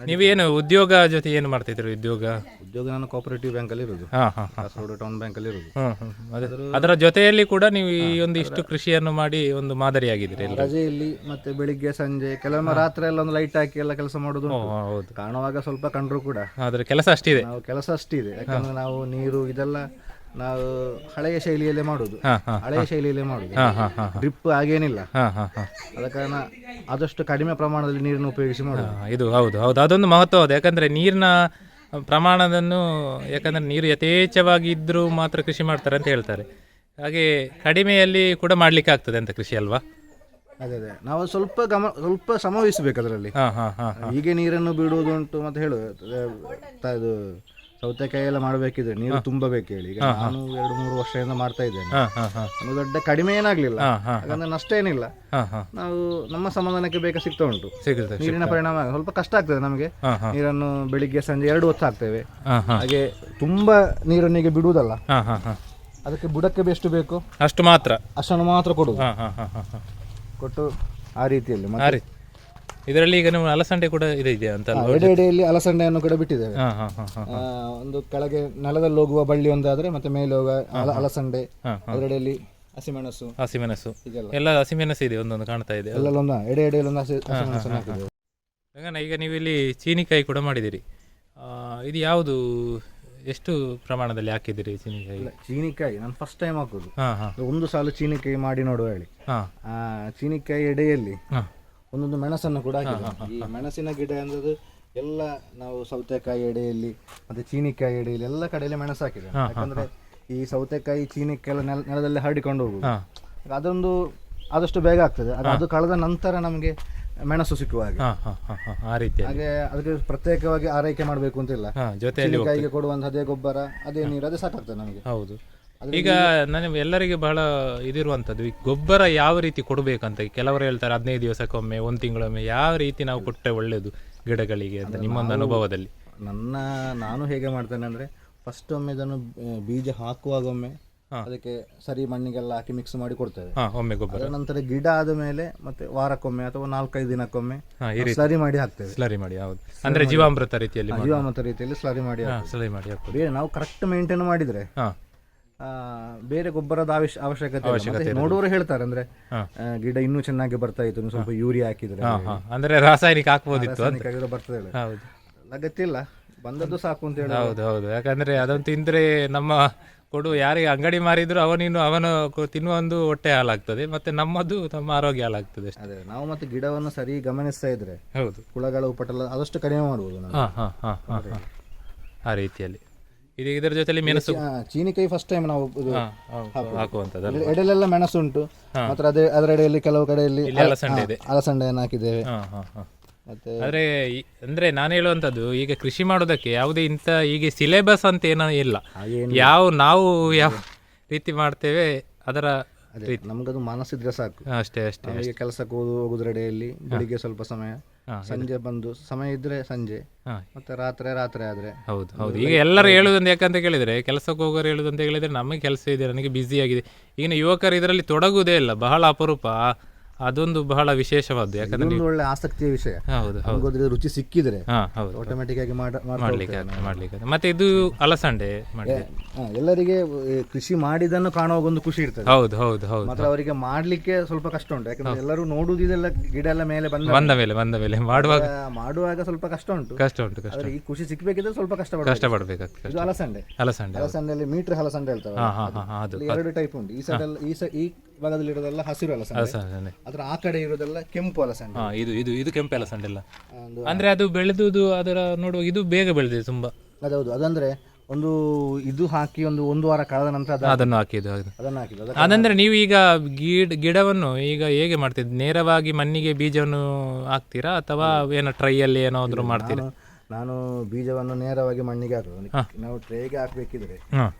S1: ನೀವೇನು ಉದ್ಯೋಗ ಜೊತೆ ಏನು ಮಾಡ್ತಿದ್ರಿ ಉದ್ಯೋಗ?
S2: ಉದ್ಯೋಗ ನಾನು ಕೋಪರೇಟಿವ್ ಬ್ಯಾಂಕ್ ಅಲ್ಲಿ ಇರೋದು.
S1: ಹಾ ಹಾ ಹಾ.
S2: ಕಾಸರಗೋಡು ಟೌನ್ ಬ್ಯಾಂಕ್ ಅಲ್ಲಿ ಇರೋದು.
S1: ಹ್ಮ್, ಹ್ಮ್. ಅದೇ- ಅದರ ಜೊತೆಯಲ್ಲಿ ಕೂಡ ನೀವು ಈ ಒಂದು ಇಷ್ಟು ಕೃಷಿಯನ್ನು ಮಾಡಿ ಒಂದು ಮಾದರಿಯಾಗಿದ್ದೀರಿ ಎಲ್ಲ
S2: ರಜೆಯಲ್ಲಿ ಮತ್ತೆ ಬೆಳಿಗ್ಗೆ ಸಂಜೆ ಕೆಲವೊಮ್ಮೆ ರಾತ್ರಿ ಎಲ್ಲ ಒಂದು ಲೈಟ್ ಹಾಕಿ ಎಲ್ಲ ಕೆಲಸ ಮಾಡೋದು ಉಂಟು.
S1: ಹೌದು.
S2: ಕಾಣುವಾಗ ಸ್ವಲ್ಪ ಕಂಡ್ರು ಕೂಡ.
S1: ಆದ್ರೆ ಕೆಲಸ ಅಷ್ಟಿದೆ.
S2: ನಾವು ಕೆಲಸ ಅಷ್ಟಿದೆ. ಯಾಕಂದ್ರೆ ನಾವು ನೀರು ಇದೆಲ್ಲ ನಾವು ಹಳೆಯ ಶೈಲಿಯಲ್ಲೇ ಮಾಡುದು. ಹಳೆಯ ಶೈಲಿಯಲ್ಲೇ ಮಾಡುದು.
S1: ಹಾ ಹಾ ಹಾ
S2: ಡ್ರಿಪ್ ಆಗೇನಿಲ್ಲ.
S1: ಹಾ ಹಾ ಹಾ.
S2: ಆದ ಕಾರಣ ಆದಷ್ಟು ಕಡಿಮೆ ಪ್ರಮಾಣದಲ್ಲಿ ನೀರನ್ನು ಉಪಯೋಗಿಸಿ ಮಾಡುದು.
S1: ಇದು ಹೌದು ಹೌದು. ಅದೊಂದು ಮಹತ್ವವಾದ ಯಾಕಂದ್ರೆ ನೀರಿನ ಪ್ರಮಾಣದನ್ನು ಯಾಕಂದ್ರೆ ನೀರು ಯಥೇಚ್ಛವಾಗಿ ಇದ್ರೂ ಮಾತ್ರ ಕೃಷಿ ಮಾಡ್ತಾರೆ ಅಂತ ಹೇಳ್ತಾರೆ. ಹಾಗೆ ಕಡಿಮೆಯಲ್ಲಿ ಕೂಡ ಮಾಡ್ಲಿಕ್ಕೆ ಆಗ್ತದೆ ಅಂತ ಕೃಷಿ ಅಲ್ವಾ?
S2: ಅದೇ ಅದೇ. ನಾವು ಸ್ವಲ್ಪ ಗಮ ಸ್ವಲ್ಪ ಸಮವಹಿಸಬೇಕು ಅದರಲ್ಲಿ.
S1: ಹಾ ಹಾ ಹಾ
S2: ಹೀಗೆ ನೀರನ್ನು ಬಿಡುವುದುಂಟು ಮತ್ತೆ ಹೇಳು ತ- ಇದು ಸೌತೆಕಾಯಿ ಎಲ್ಲ ಮಾಡಬೇಕಿದ್ರೆ ನೀರು ತುಂಬಬೇಕು ಹೇಳಿ. ಈಗ ನಾನು ಎರಡು ಮೂರು ವರ್ಷದಿಂದ ಮಾಡ್ತಾ ಇದ್ದೇನೆ. ನಮ್ಗೆ ದೊಡ್ಡ ಕಡಿಮೆ ಏನಾಗ್ಲಿಲ್ಲ. ಯಾಕಂದ್ರೆ ನಷ್ಟ ಏನಿಲ್ಲ. ನಾವು ನಮ್ಮ ಸಮಾಧಾನಕ್ಕೆ ಬೇಕಾ ಸಿಗ್ತಾ ಉಂಟು. ನೀರಿನ ಪರಿಣಾಮ ಸ್ವಲ್ಪ ಕಷ್ಟ ಆಗ್ತದೆ ನಮಗೆ. ನೀರನ್ನು ಬೆಳಿಗ್ಗೆ ಸಂಜೆ ಎರಡು ಹೊತ್ತು ಹಾಕ್ತೇವೆ. ಹಾಗೆ ತುಂಬಾ ನೀರನ್ನಿಗೆ ಬಿಡುವುದಲ್ಲ. ಅದಕ್ಕೆ ಬುಡಕ್ಕೆ ಎಷ್ಟು ಬೇಕು?
S1: ಅಷ್ಟು ಮಾತ್ರ.
S2: ಅಷ್ಟನ್ನು ಮಾತ್ರ ಕೊಡುದು ಕೊಟ್ಟು ಆ ರೀತಿಯಲ್ಲಿ
S1: ಇದರಲ್ಲಿ ಈಗ ನೀವು ಅಲಸಂಡೆ ಕೂಡ ಇದೆ ಇದೆಯಾ ಅಂತ
S2: ಎಡೆ ಎಡೆಯಲ್ಲಿ ಅಲಸಂಡೆಯನ್ನು ಕೂಡ ಬಿಟ್ಟಿದ್ದೇವೆ.
S1: ಹಾ ಹಾ ಹಾ ಹಾ
S2: ಆ, ಒಂದು ಕೆಳಗೆ ನೆಲದಲ್ಲಿ ಹೋಗುವ ಬಳ್ಳಿ ಒಂದಾದ್ರೆ ಮತ್ತೆ ಮೇಲೆ ಹೋಗುವ ಅಲ- ಅಲಸಂಡೆ
S1: ಹಾ,
S2: ಅದರಡೆಯಲ್ಲಿ ಹಸಿಮೆಣಸು.
S1: ಹಸಿಮೆಣಸು.
S2: ಇದೆಲ್ಲ.
S1: ಎಲ್ಲ ಹಸಿಮೆಣಸು ಇದೆ ಒಂದೊಂದು ಕಾಣ್ತಾ ಇದೆ.
S2: ಒಂದು? ಎಡೆ ಎಡೆಯಲ್ಲಿ ಒಂದು ಹಸಿ ಹಸಿಮೆಣಸನ್ನು ಹಾಕಿದ್ದೇವೆ.
S1: ಗಗನ, ಈಗ ನೀವು ಇಲ್ಲಿ ಚೀನಿಕಾಯಿ ಕೂಡ ಮಾಡಿದಿರಿ ಆ, ಇದು ಯಾವುದು ಎಷ್ಟು ಪ್ರಮಾಣದಲ್ಲಿ ಹಾಕಿದಿರಿ ಚೀನಿಕಾಯಿ?
S2: ಚೀನಿಕಾಯಿ ನಾನು ಫಸ್ಟ್ ಟೈಮ್ ಹಾಕೋದು.
S1: ಹಾ ಹಾ.
S2: ಒಂದು ಸಾಲು ಚೀನಿಕಾಯಿ ಮಾಡಿ ನೋಡುವ ಹೇಳಿ.
S1: ಹಾ.
S2: ಆ ಚೀನಿಕಾಯಿ ಎಡೆಯಲ್ಲಿ
S1: ಹಾ.
S2: ಒಂದೊಂದು ಮೆಣಸನ್ನು ಕೂಡ ಹಾಕಿದ್ದೇವೆ ಈ ಮೆಣಸಿನ ಗಿಡ ಅಂದ್ರೆ ಎಲ್ಲ ನಾವು ಸೌತೆಕಾಯಿ ಎಡೆಯಲ್ಲಿ ಮತ್ತೆ ಚೀನಿಕಾಯಿ ಎಡೆಯಲ್ಲಿ ಎಲ್ಲ ಕಡೆಯಲ್ಲಿ ಮೆಣಸು ಹಾಕಿದೆ ಯಾಕಂದ್ರೆ ಈ ಸೌತೆಕಾಯಿ ಚೀನಿಕಾಯಿ ಎಲ್ಲ ನೆಲ ನೆಲದಲ್ಲಿ ಹರಡಿಕೊಂಡು ಹೋಗುದು ಅದೊಂದು ಆದಷ್ಟು ಬೇಗ ಆಗ್ತದೆ. ಅದು ಅದು ಕಳೆದ ನಂತರ ನಮಗೆ ಮೆಣಸು ಸಿಕ್ಕುವ ಹಾಗೆ.
S1: ಹಾ ಹಾ ಹಾ ಹಾ ಆ ರೀತಿ
S2: ಹಾಗೆ ಅದಕ್ಕೆ ಪ್ರತ್ಯೇಕವಾಗಿ ಆರೈಕೆ ಮಾಡಬೇಕು ಅಂತಿಲ್ಲ.
S1: ಹಾ ಜೊತೆಯಲ್ಲಿ
S2: ಚೀನಿಕಾಯಿಗೆ ಕೊಡುವಂತ ಅದೇ ಗೊಬ್ಬರ ಅದೇ ನೀರು ಅದೇ ಸಾಕಾಗ್ತದೆ ನಮಗೆ.
S1: ಹೌದು. ಈಗ ನನಗೆ ಎಲ್ಲರಿಗೆ ಬಹಳ ಇದಿರುವಂಥದ್ದು ಈ ಗೊಬ್ಬರ ಯಾವ ರೀತಿ ಕೊಡಬೇಕಂತ ಕೆಲವರು ಹೇಳ್ತಾರೆ ಹದಿನೈದು ದಿವಸಕ್ಕೊಮ್ಮೆ ಒಂದು ತಿಂಗಳೊಮ್ಮೆ ಯಾವ ರೀತಿ ನಾವು ಕೊಟ್ಟರೆ ಒಳ್ಳೆಯದು ಗಿಡಗಳಿಗೆ ಅಂತ ನಿಮ್ಮೊಂದು ಅನುಭವದಲ್ಲಿ?
S2: ನನ್ನ ನಾನು ಹೇಗೆ ಮಾಡ್ತೇನೆ ಅಂದ್ರೆ ಫಸ್ಟ್ ಒಮ್ಮೆ ಇದನ್ನು ಬೀಜ ಹಾಕುವಾಗ ಒಮ್ಮೆ ಅದಕ್ಕೆ ಸರಿ ಮಣ್ಣಿಗೆಲ್ಲ ಹಾಕಿ ಮಿಕ್ಸ್ ಮಾಡಿ ಕೊಡ್ತೇವೆ
S1: ಹಾ ಒಮ್ಮೆ ಗೊಬ್ಬರ.
S2: ನಂತರ ಗಿಡ ಆದ ಮೇಲೆ ಮತ್ತೆ ವಾರಕ್ಕೊಮ್ಮೆ ಅಥವಾ ನಾಲ್ಕೈದು ದಿನಕ್ಕೊಮ್ಮೆ ಸ್ಲರಿ ಮಾಡಿ ಹಾಕ್ತೇವೆ.
S1: ಸ್ಲರಿ ಮಾಡಿ ಹೌದು. ಅಂದ್ರೆ ಜೀವಾಮೃತ ರೀತಿಯಲ್ಲಿ
S2: ಜೀವಾಮೃತ ರೀತಿಯಲ್ಲಿ ಸ್ಲರಿ ಮಾಡಿ.
S1: ಸ್ಲರಿ ಮಾಡಿ
S2: ಹಾಕ್ತೇವೆ. ನಾವು ಕರೆಕ್ಟ್ ಮೇಂಟೈನ್ ಮಾಡಿದ್ರೆ ಬೇರೆ ಗೊಬ್ಬರದ ಅವಶ್ಯ ಅವಶ್ಯಕತೆ ನೋಡುವರು ನೋಡುವವರು ಹೇಳ್ತಾರೆ ಅಂದ್ರೆ ಗಿಡ ಇನ್ನೂ ಚೆನ್ನಾಗಿ ಬರ್ತಾ ಇತ್ತು ಸ್ವಲ್ಪ ಯೂರಿಯಾ ಹಾಕಿದ್ರೆ
S1: ಅಂದ್ರೆ ರಾಸಾಯನಿಕ ಹಾಕ್ಬೋದಿತ್ತು
S2: ಬರ್ತದೆ ಅಗತ್ಯ ಇಲ್ಲ ಬಂದದ್ದು ಸಾಕು ಅಂತ ಹೇಳಿ.
S1: ಹೌದು ಹೌದು. ಯಾಕಂದ್ರೆ ಅದನ್ನು ತಿಂದ್ರೆ ನಮ್ಮ ಕೊಡು ಯಾರಿಗೆ ಅಂಗಡಿ ಮಾರಿದ್ರು ಅವನಿನ್ನು ಅವನು ತಿನ್ನುವ ಒಂದು ಹೊಟ್ಟೆ ಹಾಳಾಗ್ತದೆ ಮತ್ತೆ ನಮ್ಮದು ತಮ್ಮ ಆರೋಗ್ಯ
S2: ಅದೇ ನಾವು ಮತ್ತೆ ಗಿಡವನ್ನು ಸರಿ ಗಮನಿಸ್ತಾ ಇದ್ರೆ
S1: ಹೌದು.
S2: ಹುಳಗಳ ಉಪಟಲ ಆದಷ್ಟು ಕಡಿಮೆ ಮಾಡ್ಬೋದು.
S1: ಆ ರೀತಿಯಲ್ಲಿ. ಇದು ಇದರ ಜೊತೆಲಿ ಮೆಣಸು.
S2: ಚೀನಿಕಾಯಿ ಫಸ್ಟ್ ಟೈಮ್ ನಾವು ಇದು ಎಡೆಲೆಲ್ಲ ಮೆಣಸು ಉಂಟು ಮಾತ್ರ ಅದೇ ಅದರೆಡೆಯಲ್ಲಿ ಕೆಲವು ಕಡೆಯಲ್ಲಿ
S1: ಇಲ್ಲಿ ಅಲಸಂಡೆ ಇದೆ.
S2: ಅಲಸಂಡೆಯನ್ನು ಹಾಕಿದ್ದೇವೆ.
S1: ಅಂದ್ರೆ ಹಾ ಹಾ.
S2: ಮತ್ತೆ
S1: ಆದ್ರೆ ಈ- ಅಂದ್ರೆ ನಾನು ಹೇಳುವಂತದ್ದು ಈಗ ಕೃಷಿ ಮಾಡೋದಕ್ಕೆ ಯಾವುದೇ ಇಂಥ ಈಗ ಸಿಲೆಬಸ್ ಅಂತ ಏನೋ ಇಲ್ಲ. ಯಾವ ನಾವು ಯಾವ ರೀತಿ ಮಾಡ್ತೇವೆ ಅದರ
S2: ನಮ್ಗದು ನಮಗದು ಮನಸ್ಸಿದ್ರೆ ಸಾಕು.
S1: ಅಷ್ಟೇ ಅಷ್ಟೇ
S2: ನಮಗೆ ಕೆಲಸಕ್ಕೆ ಹೋಗುದ್ರಡೆಯಲ್ಲಿ ಬೆಳಿಗ್ಗೆ ಸ್ವಲ್ಪ ಸಮಯ. ಸಂಜೆ ಬಂದು ಸಮಯ ಇದ್ರೆ ಸಂಜೆ
S1: ಹಾ.
S2: ಮತ್ತೆ ರಾತ್ರಿ ರಾತ್ರಿ ಆದ್ರೆ.
S1: ಹೌದು ಹೌದು. ಈಗ ಎಲ್ಲರೂ ಹೇಳುದಂತ ಯಾಕಂತ ಕೇಳಿದ್ರೆ ಕೆಲಸಕ್ಕೆ ಹೋಗೋರು ಹೇಳುದಂತ ಹೇಳಿದ್ರೆ ನಮಗೆ ಕೆಲಸ ಇದೆ ನನಗೆ ಬ್ಯುಸಿ ಆಗಿದೆ. ಈಗಿನ ಯುವಕರು ಇದರಲ್ಲಿ ತೊಡಗುವುದೇ ಇಲ್ಲ ಬಹಳ ಅಪರೂಪ. ಅದೊಂದು ಬಹಳ ವಿಶೇಷವಾದ್ದು ಯಾಕಂದ್ರೆ
S2: ಒಂದು ಒಳ್ಳೆ ಆಸಕ್ತಿಯ ವಿಷಯ.
S1: ಹೌದು
S2: ರುಚಿ ಸಿಕ್ಕಿದ್ರೆ
S1: ಹಾ ಹೌದು.
S2: ಆಟೋಮೆಟಿಕ್ ಆಗಿ ಮಾಡ ಮಾಡ್ತಾ
S1: ಮಾಡ್ಲಿಕ್ಕೆ ಆಗ್ತದೆ, ಮಾಡ್ಲಿಕ್ಕೆ ಆಗ್ತದೆ. ಮತ್ತೆ ಇದು ಅಲಸಂಡೆ ಮಾಡಿದೆ
S2: ಹಾ, ಎಲ್ಲರಿಗೆ ಈ ಕೃಷಿ ಮಾಡಿದನ್ನು ಕಾಣುವಾಗ ಒಂದು ಖುಷಿ ಇರ್ತದೆ.
S1: ಹೌದು ಹೌದು ಹೌದು.
S2: ಮಾತ್ರ ಅವರಿಗೆ ಮಾಡ್ಲಿಕ್ಕೆ ಸ್ವಲ್ಪ ಕಷ್ಟ ಉಂಟು. ಯಾಕಂದ್ರೆ ಎಲ್ಲರೂ ನೋಡುದು ಇದೆಲ್ಲ ಗಿಡ ಎಲ್ಲ ಮೇಲೆ ಬಂದ
S1: ಬಂದ ಮೇಲೆ ಬಂದ ಮೇಲೆ. ಮಾಡುವಾಗ
S2: ಮಾಡುವಾಗ ಸ್ವಲ್ಪ ಕಷ್ಟ ಉಂಟು.
S1: ಕಷ್ಟ ಉಂಟು ಕಷ್ಟ
S2: ಆದ್ರೆ ಈ ಖುಷಿ ಸಿಕ್ಬೇಕಿದ್ರೆ ಸ್ವಲ್ಪ ಕಷ್ಟ ಪಡ್ಬೇಕು.
S1: ಕಷ್ಟಪಡ್ಬೇಕಾಗ್ತದೆ
S2: ಇದು ಅಲಸಂಡೆ.
S1: ಅಲಸಂಡೆ
S2: ಮೀಟರ್ ಹಲಸಂಡೆ ಹೇಳ್ತಾರೆ.
S1: ಹಾ ಹಾ ಹಾ ಹಾ, ಅದು
S2: ಎರಡು ಟೈಪ್ ಉಂಟು. ಈ ಸೈಡ್ ಈ ಈ ಭಾಗದಲ್ಲಿ ಇರೋದೆಲ್ಲ ಹಸಿರು ಅಲಸಂಡೆ
S1: ಅಲಸಂಡೆ
S2: ಅದ್ರ ಆ ಕಡೆ ಇರೋದೆಲ್ಲ ಕೆಂಪು ಅಲಸಂಡೆ
S1: ಹಾ ಇದು ಇದು ಇದು ಕೆಂಪು ಅಲಸಂಡೆ ಅಲ್ಲ.
S2: ಒಂದು
S1: ಅಂದ್ರೆ ಅದು ಬೆಳೆದುದು ಅದರ ನೋಡುವ ಇದು ಬೇಗ ಬೆಳೆದಿದೆ ತುಂಬಾ.
S2: ಅದೌದು. ಅದಂದ್ರೆ ಒಂದು ಇದು ಹಾಕಿ ಒಂದು ಒಂದು ವಾರ ಕಳೆದ ನಂತರ ಅದ
S1: ಅದನ್ನು ಹಾಕಿದ್ದು ಅದನ್ನು
S2: ಅದನ್ನ ಹಾಕಿದ್ದು. ಅದಕ್ಕೆ
S1: ಅದಂದ್ರೆ ನೀವು ಈಗ ಗಿಡ ಗಿಡವನ್ನು ಈಗ ಹೇಗೆ ಮಾಡ್ತಿದ್ದು ನೇರವಾಗಿ ಮಣ್ಣಿಗೆ ಬೀಜವನ್ನು ಹಾಕ್ತೀರಾ ಅಥವಾ ಏನೋ ಟ್ರೈಯಲ್ಲಿ ಏನಾದ್ರು ಮಾಡ್ತೀರಾ?
S2: ನಾನು- ನಾನು ಬೀಜವನ್ನು ನೇರವಾಗಿ ಮಣ್ಣಿಗೆ ಹಾಕುದು. ನಾವು ಟ್ರೇಗೆ ಹಾಕ್ಬೇಕಿದ್ರೆ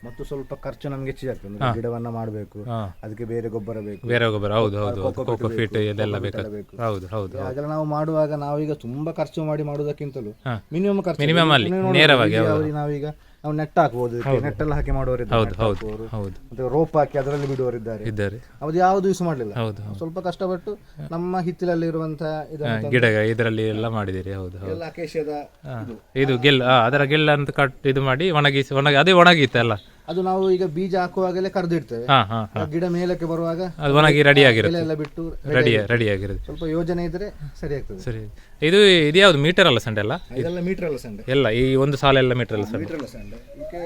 S2: ಮತ್ತು ಸ್ವಲ್ಪ ಖರ್ಚು ನಮ್ಗೆ ಹೆಚ್ಚಿಗೆ ಆಗ್ತದೆ. ಅಂದ್ರೆ ಗಿಡವನ್ನ ಮಾಡಬೇಕು ಅದಕ್ಕೆ ಬೇರೆ ಗೊಬ್ಬರ ಬೇಕು
S1: ಬೇರೆ ಗೊಬ್ಬರ. ಹೌದು ಹೌದು ಕೋಕೋ ಫೀಟ್ ಇದೆಲ್ಲ
S2: ಬೇಕು.
S1: ಹೌದು ಹೌದು
S2: ಹಾಗೆಲ್ಲ ನಾವು ಮಾಡುವಾಗ ನಾವೀಗ ತುಂಬಾ ಖರ್ಚು ಮಾಡಿ ಮಾಡುವುದಕ್ಕಿಂತಲೂ ಮಿನಿಮಮ್ ಖರ್ಚು
S1: ಅಲ್ಲಿ, ನೇರವಾಗಿ,
S2: ಈಗ ನಾವೀಗ ನಾವು ನೆಟ್ ಹಾಕ್ಬೋದು ನೆಟ್ ಎಲ್ಲ ಹಾಕಿ
S1: ಹೌದು ಹೌದು
S2: ಹಾಕುವವರು.
S1: ಹೌದು.
S2: ಮತ್ತೆ ರೋಪ್ ಹಾಕಿ ಅದರಲ್ಲಿ ಬಿಡುವವರಿದ್ದಾರೆ.
S1: ಇದ್ದಾರೆ.
S2: ಅದು ಯಾವುದು ಯೂಸ್ ಮಾಡಲಿಲ್ಲ.
S1: ಹೌದು ಹೌದು.
S2: ಸ್ವಲ್ಪ ಕಷ್ಟಪಟ್ಟು ನಮ್ಮ ಹಿತ್ತಲಲ್ಲಿ ಇರುವಂತಹ ಇದನ್ನ ತಂದು
S1: ಗಿಡ ಇದರಲ್ಲಿ ಎಲ್ಲ ಮಾಡಿದಿರಿ ಹೌದು ಹೌದು.
S2: ಎಲ್ಲ ಅಕೇಶಿಯದ
S1: ಹಾ. ಇದು. ಗೆಲ್ ಆ, ಅದರ ಗೆಲ್ಲ ಅಂತ ಕಟ್ ಇದು ಮಾಡಿ ಒಣಗಿಸಿ ಒಣಗಿ ಅದೇ ಒಣಗಿತ್ತಲ್ಲ
S2: ಅದು ನಾವು ಈಗ ಬೀಜ ಹಾಕುವಾಗಲೇ ಕರೆದಿಡ್ತೇವೆ.
S1: ಹಾ ಹಾ ಹಾ.
S2: ಆ ಗಿಡ ಮೇಲಕ್ಕೆ ಬರುವಾಗ
S1: ಅದು ಒಣಗಿ ರೆಡಿ
S2: ಎಲೆ
S1: ಆಗಿರುತ್ತೆ.
S2: ಎಲ್ಲ ಬಿಟ್ಟು
S1: ರೆಡಿ ರೆಡಿ ಆಗಿರುತ್ತೆ.
S2: ಸ್ವಲ್ಪ ಯೋಜನೆ ಇದ್ರೆ ಸರಿ ಆಗ್ತದೆ.
S1: ಸರಿ. ಇದು ಇದು ಯಾವ್ದು ಮೀಟರ್ ಅಲ್ಲ ಸಂಡೆ ಅಲ್ಲ?
S2: ಇದೆಲ್ಲ ಮೀಟರ್ ಅಲ್ಲ ಸಂಡೆ.
S1: ಎಲ್ಲ ಈ ಒಂದು ಸಾಲೆಲ್ಲ ಮೀಟರ್ ಅಲ್ಲ ಸಂಡೆ.
S2: ಮೀಟರ್ ಅಲ್ಲ ಸಂಡೆ. ಇದಕ್ಕೆ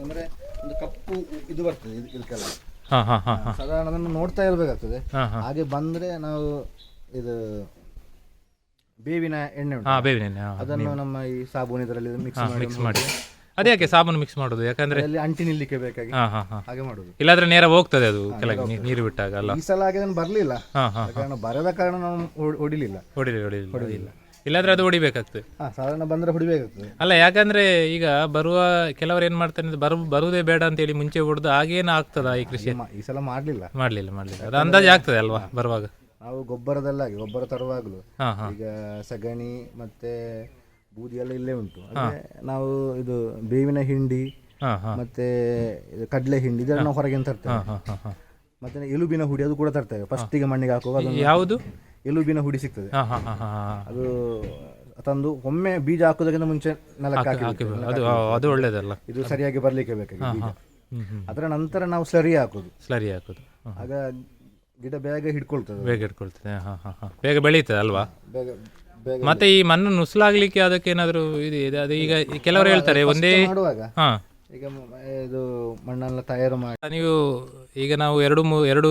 S2: ಅಂದ್ರೆ ಒಂದು ಕಪ್ಪು ಇದು ಬರ್ತದೆ ಇದ್- ಇದಕ್ಕೆಲ್ಲ.
S1: ಹಾ ಹಾ ಹಾ ಹಾ.
S2: ಸಾಧಾರಣ ಅದನ್ನು ನೋಡ್ತಾ ಇರಬೇಕಾಗ್ತದೆ.
S1: ಹಾ ಹಾ.
S2: ಹಾಗೆ ಬಂದ್ರೆ ನಾವು ಇದು ಬೇವಿನ ಎಣ್ಣೆ ಉಂಟು.
S1: ಹಾ ಬೇವಿನ ಎಣ್ಣೆ,
S2: ಅದನ್ನು ನಮ್ಮ ಈ ಸಾಬೂನ್ ಇದರಲ್ಲಿ ಮಿಕ್ಸ್ ಮಾಡಿ
S1: ಮಿಕ್ಸ್ ಮಾಡಿ ಅದ್ಯಾಕೆ ಸಾಬೂನು ಮಿಕ್ಸ್ ಮಾಡೋದು? ಯಾಕಂದ್ರೆ
S2: ಅಲ್ಲಿ ಅಂಟಿ ನಿಲ್ಲಿಕ್ಕೆ ಬೇಕಾಗಿ
S1: ಹಾ ಹಾ ಹಾ.
S2: ಹಾಗೆ ಮಾಡುದು.
S1: ಇಲ್ಲಾದ್ರೆ ನೇರ ಹೋಗ್ತದೆ ಅದು ಕೆಳಗೆ ನೀ- ನೀರು ಬಿಟ್ಟಾಗ ಅಲ್ಲ?
S2: ಈ ಸಲ ಹಾಗೆ ಬರ್ಲಿಲ್ಲ.
S1: ಹಾ ಹಾ
S2: ಕಾರಣ ಬರದ ಕಾರಣ ನಾವು ಹೊಡ್- ಹೊಡಿಲಿಲ್ಲ
S1: ಹೊಡಿಲಿ ಹೊಡಿಲಿ ಹೊಡಿಲಿಲ್ಲ. ಇಲ್ಲಾದ್ರೆ ಅದು ಹೊಡಿಬೇಕಾಗ್ತದೆ.
S2: ಹಾ ಸಾಧಾರಣ ಬಂದ್ರೆ ಹೊಡಿಬೇಕಾಗ್ತದೆ.
S1: ಅಲ್ಲ ಯಾಕಂದ್ರೆ ಈಗ ಬರುವ ಕೆಲವರು ಏನ್ ಮಾಡ್ತಾರೆ ಅಂದ್ರೆ ಬರು ಬರುವುದೇ ಬೇಡ ಅಂತ ಹೇಳಿ ಮುಂಚೆ ಹೊಡೆದು ಆಗೇನು ಆಗ್ತದ ಈ ಕೃಷಿ?
S2: ಮ- ಈ ಸಲ ಮಾಡ್ಲಿಲ್ಲ.
S1: ಮಾಡ್ಲಿಲ್ಲ ಮಾಡ್ಲಿಲ್ಲ. ಅದು ಅಂದಾಜು ಆಗ್ತದೆ ಅಲ್ವಾ ಬರುವಾಗ?
S2: ನಾವು ಗೊಬ್ಬರದಲ್ಲಾಗಿ ಗೊಬ್ಬರ ತರುವಾಗಲೂ.
S1: ಹಾ ಹಾ.
S2: ಈಗ ಸಗಣಿ ಮತ್ತೆ ಬೂದಿ ಎಲ್ಲ ಇಲ್ಲೇ ಉಂಟು. ಅಂದ್ರೆ ನಾವು ಇದು ಬೇವಿನ ಹಿಂಡಿ ಮತ್ತೆ ಇದು ಕಡಲೆ ಹಿಂಡಿ ಇದೆಲ್ಲ ನಾವು ಹೊರಗೆ ತರ್ತೇವೆ. ಮತ್ತೆ ಎಲುಬಿನ ಹುಡಿ ಅದು ಕೂಡ ತರ್ತೇವೆ. ಫಸ್ಟಿಗೆ ಮಣ್ಣಿಗೆ ಹಾಕುವಾಗ ಅದೊಂದು
S1: ಯಾವುದು?
S2: ಎಲುಬಿನ ಹುಡಿ ಸಿಗ್ತದೆ.
S1: ಹಾ ಹಾ ಹಾ ಹಾ ಹಾ.
S2: ಅದು ತಂದು ಒಮ್ಮೆ ಬೀಜ ಹಾಕೋದಕ್ಕಿಂತ ಮುಂಚೆ ನೆಲಕ್ಕೆ ಹಾಕಿ
S1: ಅದು ಅದು ಒಳ್ಳೇದಲ್ಲ.
S2: ಇದು ಸರಿಯಾಗಿ ಬರ್ಲಿಕ್ಕೆ ಬೇಕಾಗಿ ಬೀಜ.
S1: ಹ್ಮ್ ಹ್ಮ್.
S2: ಅದರ ನಂತರ ನಾವು ಸ್ಲರಿ ಹಾಕೋದು
S1: ಸ್ಲರಿ ಹಾಕೋದು.
S2: ಆಗ ಗಿಡ ಬೇಗ ಹಿಡ್ಕೊಳ್ತದೆ.
S1: ಬೇಗ ಹಿಡ್ಕೊಳ್ತದೆ. ಹಾ ಹಾ ಹಾ. ಬೇಗ ಬೆಳೀತದೆ ಅಲ್ವಾ?
S2: ಬೇಗ
S1: ಮತ್ತೆ ಈ ಮಣ್ಣು ನುಸ್ಲಾಗ್ಲಿಕ್ಕೆ ಅದಕ್ಕೆ ಏನಾದ್ರು ಇದು ಇದೆ? ಅದು ಈಗ ಕೆಲವರು ಹೇಳ್ತಾರೆ ಒಂದೇ
S2: ಮಾಡುವಾಗ?
S1: ಹಾ.
S2: ಈಗ ಮ- ಇದು ಮಣ್ಣೆಲ್ಲ ತಯಾರು ಮಾಡಿ.
S1: ನೀವು ಈಗ ನಾವು ಎರಡು ಮೂ ಎರಡು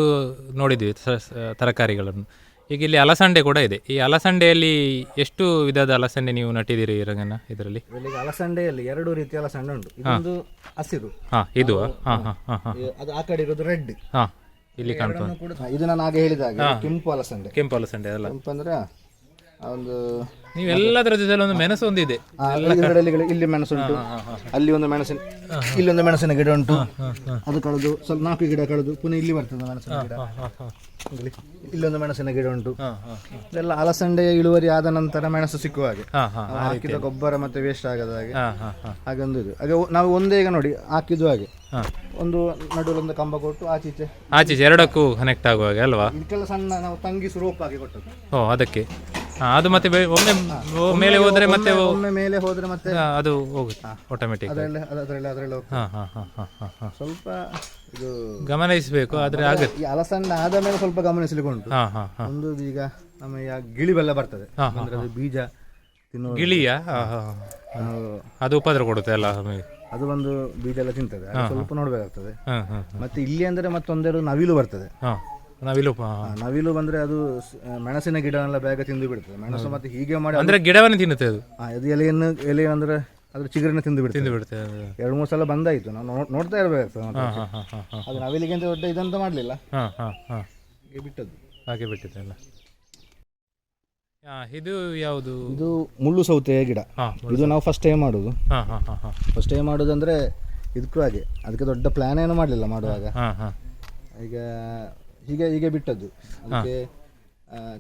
S1: ನೋಡಿದ್ವಿ ಸ- ಸ- ತರಕಾರಿಗಳನ್ನು. ಈಗ ಇಲ್ಲಿ ಅಲಸಂಡೆ ಕೂಡ ಇದೆ. ಈ ಅಲಸಂಡೆಯಲ್ಲಿ ಎಷ್ಟು ವಿಧದ ಅಲಸಂಡೆ ನೀವು ನಟ್ಟಿದ್ದೀರಿ ರಂಗನ ಇದರಲ್ಲಿ?
S2: ಅಲಸಂಡೆಯಲ್ಲಿ ಎರಡು ರೀತಿಯ ಅಲಸಂಡೆ ಉಂಟು. ಇದೊಂದು ಹಸಿರು.
S1: ಹಾ ಇದು ಹಾ ಹಾ. ಹಾ ಹಾ.
S2: ಈ- ಅದು ಆ ಕಡೆ ಇರೋದು ರೆಡ್.
S1: ಹಾ ಇಲ್ಲಿ ಕಾಣ್ತಾ.
S2: ಇದು ನಾನು ಆಗ ಹೇಳಿದ ಹಾಗೆ ಕೆಂಪು ಅಲಸಂಡೆ.
S1: ಕೆಂಪು ಅಲಸಂಡೆ ಅಲ್ಲ.
S2: ಕೆಂಪು ಅಂದ್ರೆ ಆ ಒಂದು
S1: ನೀವು ಎಲ್ಲದರ ಜೊತೆಲಿ ಒಂದು ಮೆಣಸು ಒಂದಿದೆ.
S2: ಆ, ಇದರಲ್ಲಿ ಇಲ್ಲಿ ಮೆಣಸು ಉಂಟು. ಅಲ್ಲಿ ಒಂದು ಮೆಣಸಿನ ಒಂದು ಮೆಣಸಿನ ಗಿಡ ಉಂಟು. ಅದು ಕಳೆದು ಸ್ವಲ್ಪ ನಾಲ್ಕು ಗಿಡ ಕಳೆದು ಪುನಃ ಇಲ್ಲಿ ಬರ್ತದೆ ಮೆಣಸಿನ ಗಿಡ. ಇಲ್ಲಿ ಇಲ್ಲೊಂದು ಮೆಣಸಿನ ಗಿಡ ಉಂಟು. ಇದೆಲ್ಲ ಅಲಸಂಡೆಯ ಇಳುವರಿ ಆದ ನಂತರ ಮೆಣಸು ಸಿಕ್ಕುವ ಹಾಗೆ. ನಾವು ಹಾಕಿದ ಗೊಬ್ಬರ ಮತ್ತೆ ವೇಸ್ಟ್ ಆಗದ ಹಾಗೆ. ಹಾಗೆ ಒಂದು ಇದು. ಹಾಗೆ ನಾವು ಒಂದೇ ಈಗ ನೋಡಿ ಹಾಕಿದ್ದು ಹಾಗೆ. ಒಂದು ನಡುವಲ್ಲಿ ಒಂದು ಕಂಬ ಕೊಟ್ಟು ಆಚೀಚೆ
S1: ಆಚೀಚೆ ಎರಡಕ್ಕೂ ಕನೆಕ್ಟ್ ಆಗುವಾಗ ಅಲ್ವಾ?
S2: ಇದಕ್ಕೆಲ್ಲ ಸಣ್ಣ ನಾವು ತಂಗಿಸು ರೋಪ್ ಹಾಕಿ ಕೊಟ್ಟದ್ದು.
S1: ಓ ಅದಕ್ಕೆ. ಅದು ಮತ್ತೆ ಬೆ- ಒಮ್ಮೆ ಮೇಲೆ ಹೋದ್ರೆ ಮತ್ತೆ
S2: ಒಮ್ಮೆ ಮೇಲೆ ಹೋದ್ರೆ ಮತ್ತೆ
S1: ಅದು ಹೋಗುತ್ತೆ ಆಟೋಮೆಟಿಕ್
S2: ಅದರಲ್ಲಿ ಅದರಲ್ಲಿ ಅದರಲ್ಲಿ ಹೋಗ್ತದೆ.
S1: ಹಾ ಹಾ ಹಾ ಹಾ ಹಾ ಹಾ.
S2: ಸ್ವಲ್ಪ ಇದು
S1: ಗಮನಿಸಬೇಕು ಆದ್ರೆ ಆಗುತ್ತೆ.
S2: ಈ ಅಲಸಂಡೆ ಆದ ಮೇಲೆ ಸ್ವಲ್ಪ ಗಮನಿಸಲಿಕ್ಕೆ ಉಂಟು
S1: ಹಾ ಹಾ ಹಾ.
S2: ಒಂದು ಈಗ ನಮ್ಮ ಈಗ ಗಿಳಿ ಬೆಲ್ಲ ಬರ್ತದೆ.
S1: ಹಾ,
S2: ಅಂದ್ರೆ ಅದು ಬೀಜ ತಿನ್ನೋ
S1: ಗಿಳಿಯ? ಹಾ ಹಾ ಹಾ.
S2: ನಾವು
S1: ಅದು ಉಪದ್ರ ಕೊಡುತ್ತೆ ಅಲ್ಲ ನಮಗೆ.
S2: ಅದು ಒಂದು ಬೀಜ ಎಲ್ಲ ತಿಂತದೆ. ಅದು ಸ್ವಲ್ಪ ನೋಡ್ಬೇಕಾಗ್ತದೆ.
S1: ಹಾ ಹಾ.
S2: ಮತ್ತೆ ಇಲ್ಲಿ ಅಂದ್ರೆ ಮತ್ತೊಂದೆರಡು ನವಿಲು ಬರ್ತದೆ.
S1: ಹಾ. ನಾವಿಲು
S2: ನವಿಲು ಬಂದ್ರೆ ಅದು ಸ್- ಆ, ಮೆಣಸಿನ ಗಿಡನೆಲ್ಲ ಬೇಗ ತಿಂದು ಬಿಡ್ತದೆ. ಮೆಣಸು ಮತ್ತೆ ಹೀಗೆ ಮಾಡಿ
S1: ಅಂದ್ರೆ ಗಿಡವನ್ನು ತಿನ್ನುತ್ತೆ ಅದು.
S2: ಅದು ಇದು ಎಲೆಯನ್ನು ಎಲೆ ಅಂದ್ರೆ ಅದ್ರ ಚಿಗುರನ್ನ ತಿಂದು ಬಿಡ್ತದೆ.
S1: ತಿಂದು ಬಿಡ್ತೇವೆ ಅದು.
S2: ಎರಡು ಮೂರು ಸಲ ಬಂದಾಯ್ತು. ನಾವು ನೋ- ನೋಡ್ತಾ ಇರ್ಬೇಕು
S1: ಹಾಂ ಹಾಂ ಹಾಂ ಹಾಂ ಹಾಂ.
S2: ಅದು ನವಿಲಿಗೆ ಅಂತ ದೊಡ್ಡ ಇದಂತ ಮಾಡಲಿಲ್ಲ.
S1: ಹಾಂ ಹಾಂ ಹಾಂ.
S2: ಹೀಗೆ ಬಿಟ್ಟದ್ದು.
S1: ಹಾಗೆ ಬಿಟ್ಟಿದ್ದಲ್ಲ ಹಾಂ ಇದು ಯಾವುದು?
S2: ಇದು ಮುಳ್ಳು ಸೌತೆ ಗಿಡ.
S1: ಹಾಂ
S2: ಇದು ನಾವು ಫಸ್ಟ್ ಟೈಮ್ ಮಾಡೋದು.
S1: ಹಾಂ ಹಾಂ ಹಾಂ ಹಾಂ.
S2: ಫಸ್ಟ್ ಟೈಮ್ ಮಾಡೋದಂದ್ರೆ ಇದಕ್ಕೂ ಹಾಗೆ. ಅದಕ್ಕೆ ದೊಡ್ಡ ಪ್ಲಾನ್ ಏನು ಮಾಡಲಿಲ್ಲ ಮಾಡುವಾಗ.
S1: ಹಾಂ ಹಾಂ.
S2: ಈಗ ಹೀಗೆ ಹೀಗೆ ಬಿಟ್ಟದ್ದು. ಅದಕ್ಕೆ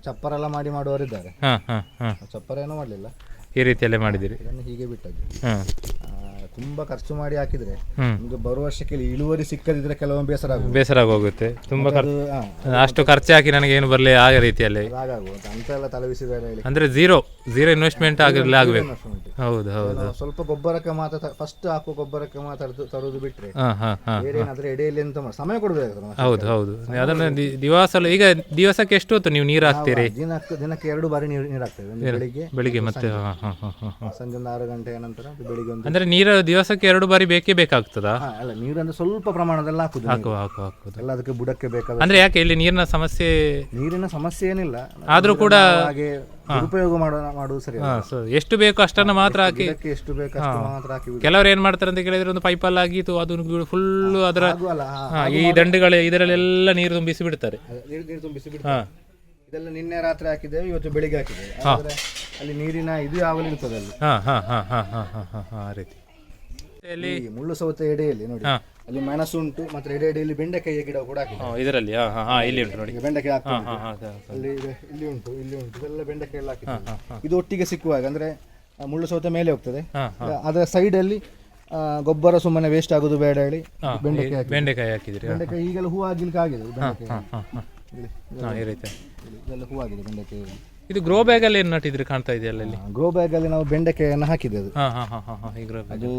S2: ಚಪ್ಪರ ಎಲ್ಲ ಮಾಡಿ ಮಾಡುವವರಿದ್ದಾರೆ.
S1: ಇದ್ದಾರೆ ಹಾಂ ಹಾಂ.
S2: ಚಪ್ಪರ ಏನೂ ಮಾಡಲಿಲ್ಲ.
S1: ಈ ರೀತಿಯಲ್ಲೇ ಮಾಡಿದಿರಿ
S2: ಇದನ್ನು ಹೀಗೆ ಬಿಟ್ಟದ್ದು.
S1: ಹಾಂ.
S2: ಆ, ತುಂಬಾ ಖರ್ಚು ಮಾಡಿ ಹಾಕಿದ್ರೆ ನಿಮ್ಗೆ ಬರುವ ವರ್ಷಕ್ಕೆ ಇಳುವರಿ ಸಿಕ್ಕದಿದ್ರೆ ಕೆಲವೊಮ್ಮೆ ಬೇಸರ ಆಗುತ್ತೆ.
S1: ಬೇಸರ ಆಗೋಗುತ್ತೆ. ತುಂಬಾ ಖರ್ಚು
S2: ಅದು
S1: ಅಷ್ಟು ಖರ್ಚು ಹಾಕಿ ನನಗೆ ಏನು ಬರಲಿ ಆ ರೀತಿಯಲ್ಲಿ.
S2: ಹಾಗಾಗುವ ಅಂತ ಎಲ್ಲ ತಲೆಬಿಸಿ ಅಂದ್ರೆ ಹೇಳಿ.
S1: ಅಂದರೆ ಝೀರೋ ಝೀರೋ ಇನ್ವೆಸ್ಟ್ಮೆಂಟ್ ಆಗಿರಲಿ ಆಗಬೇಕು. ಹೌದು ಹೌದು.
S2: ನಾವು ಸ್ವಲ್ಪ ಗೊಬ್ಬರಕ್ಕೆ ಮಾತ್ರ ಫಸ್ಟ್ ಹಾಕುವ ಗೊಬ್ಬರಕ್ಕೆ ಮಾತ್ರ ತರದು ತರುವುದು ಬಿಟ್ರೆ
S1: ಹಾಂ ಹಾಂ ಹಾಂ
S2: ಬೇರೆ ಏನಾದ್ರೆ ಎಡೆಯಲ್ಲಿ ಎಂತ ಮಾಡಿ ಸಮಯ ಕೊಡಬೇಕು ನಾವು
S1: ಹೌದು ಹೌದು. ಅದನ್ನು ದಿ- ದಿವಸ ಈಗ ದಿವಸಕ್ಕೆ ಎಷ್ಟು ಹೊತ್ತು ನೀವು ನೀರು ಹಾಕ್ತೀರಿ?
S2: ದಿನಕ್ಕೆ ದಿನಕ್ಕೆ ಎರಡು ಬಾರಿ ನೀರು ನೀರು ಹಾಕ್ತೇವೆ. ಒಂದು ಬೆಳಿಗ್ಗೆ
S1: ಬೆಳಿಗ್ಗೆ ಮತ್ತೆ ಹಾಂ ಹಾಂ ಹಾಂ ಹಾಂ ಹಾಂ.
S2: ಸಂಜೆ ಒಂದು ಆರು ಗಂಟೆಯ ನಂತರ ಬೆಳಿಗ್ಗೆ ಒಂದು
S1: ಅಂದ್ರೆ ನೀರು ದಿವಸಕ್ಕೆ ಎರಡು ಬಾರಿ ಬೇಕೇ ಬೇಕಾಗ್ತದ?
S2: ಹಾ ಅಲ್ಲ ನೀರು ಅಂದ್ರೆ ಸ್ವಲ್ಪ ಪ್ರಮಾಣದಲ್ಲಿ ಹಾಕುದು ನೀರು.
S1: ಹಾಕುವ ಹಾಕುವ ಹಾಕುದು
S2: ಎಲ್ಲ ಅದಕ್ಕೆ ಬುಡಕ್ಕೆ ಬೇಕಾದ
S1: ಅಂದ್ರೆ ಯಾಕೆ ಇಲ್ಲಿ ನೀರಿನ ಸಮಸ್ಯೆ
S2: ನೀರಿನ ಸಮಸ್ಯೆ ಏನಿಲ್ಲ.
S1: ಆದ್ರೂ ಕೂಡ
S2: ಹಾಗೆ ಉಪಯೋಗ ಮಾಡುವುದು ಸರಿ
S1: ಎಷ್ಟು ಬೇಕು ಅಷ್ಟನ್ನ ಮಾತ್ರ ಹಾಕಿ.
S2: ಎಷ್ಟು ಬೇಕು ಅಷ್ಟು ಮಾತ್ರ ಹಾಕಿ
S1: ಕೆಲವರು ಏನ್ ಮಾಡ್ತಾರೆ ಅಂತ ಕೇಳಿದ್ರೆ ಒಂದು ಪೈಪಲ್ಲಿ ಆಗಿತ್ತು ಅದು ಫುಲ್ ಅದರ ಈ ದಂಡೆಗಳ ಇದರಲ್ಲೆಲ್ಲ ನೀರು ತುಂಬಿಸಿ ಬಿಡ್ತಾರೆ.
S2: ನೀರು ತುಂಬಿಸಿ
S1: ಬಿಡ್ತಾರೆ.
S2: ಇದೆಲ್ಲ ನಿನ್ನೆ ರಾತ್ರಿ ಹಾಕಿದ್ದೇವೆ ಇವತ್ತು ಬೆಳಿಗ್ಗೆ ಹಾಕಿದ್ದೇವೆ. ಅಲ್ಲಿ ನೀರಿನ ಇದು ಯಾವಾಗಲೂ ಇರ್ತದೆ ಅಲ್ಲಿ.
S1: ಆ ರೀತಿ.
S2: ಮುಳ್ಳು ಸೌತೆ ಎಡೆಯಲ್ಲಿ ನೋಡಿ. ಅಲ್ಲಿ ಮೆಣಸು ಉಂಟು ಮತ್ತೆ ಎರಡು ಇಲ್ಲಿ ಬೆಂಡೆಕಾಯಿಯ ಗಿಡ ಕೂಡ ಹಾಕಿದೆ
S1: ಇದರಲ್ಲಿ ಹಾ ಹಾಂ ಇಲ್ಲಿ ಉಂಟು ನೋಡಿ
S2: ಈಗ ಬೆಂಡೆಕಾಯಿ ಹಾಕ್ತಾ ಅಲ್ಲಿ ಇದೆ, ಇಲ್ಲಿ ಉಂಟು ಇಲ್ಲಿ ಉಂಟು ಇದೆಲ್ಲ ಬೆಂಡೆಕಾಯಿ ಎಲ್ಲ ಹಾಕಿದೆ ಇದು ಒಟ್ಟಿಗೆ ಸಿಕ್ಕುವಾಗ ಅಂದ್ರೆ ಆ ಮುಳ್ಳು ಸೌತೆ ಮೇಲೆ ಹೋಗ್ತದೆ
S1: ಹಾ,
S2: ಅದರ ಸೈಡ್ ಅಲ್ಲಿ ಆ, ಗೊಬ್ಬರ ಸುಮ್ಮನೆ ವೇಸ್ಟ್ ಆಗೋದು ಬೇಡ ಹೇಳಿ ಬೆಂಡೆಕಾಯಿ ಹಾಕಿ
S1: ಬೆಂಡೆಕಾಯಿ ಹಾಕಿದ್ರಿ ಹಾಂ
S2: ಬೆಂಡೆಕಾಯಿ ಈಗೆಲ್ಲ ಹೂ ಆಗ್ಲಿಕ್ಕೆ ಆಗಿದೆ ಇದು ಬೆಂಡೆಕಾಯಿ
S1: ಹಾಂ ಹಾಂ
S2: ಇಲ್ಲಿ,
S1: ಹಾಂ ಈ ರೀತಿ
S2: ಇಲ್ಲಿ, ಇದೆಲ್ಲ ಹೂ ಆಗಿದೆ ಬೆಂಡೆಕಾಯಿ
S1: ಇದು ಗ್ರೋ ಬ್ಯಾಗಲ್ಲಿ ಏನು ನಟ್ಟಿದ್ರಿ ಕಾಣ್ತಾ ಇದೆಯಲ್ಲ ಇಲ್ಲಿ
S2: ಗ್ರೋ ಬ್ಯಾಗ್ ಅಲ್ಲಿ ನಾವು ಬೆಂಡೆಕಾಯಿಯನ್ನು ಹಾಕಿದೆ ಅದು
S1: ಹಾಂ ಹಾಂ ಹಾಂ ಹಾಂ ಹಾಂ ಈ ಗ್ರೋ ಬ್ಯಾಗ್
S2: ಅದು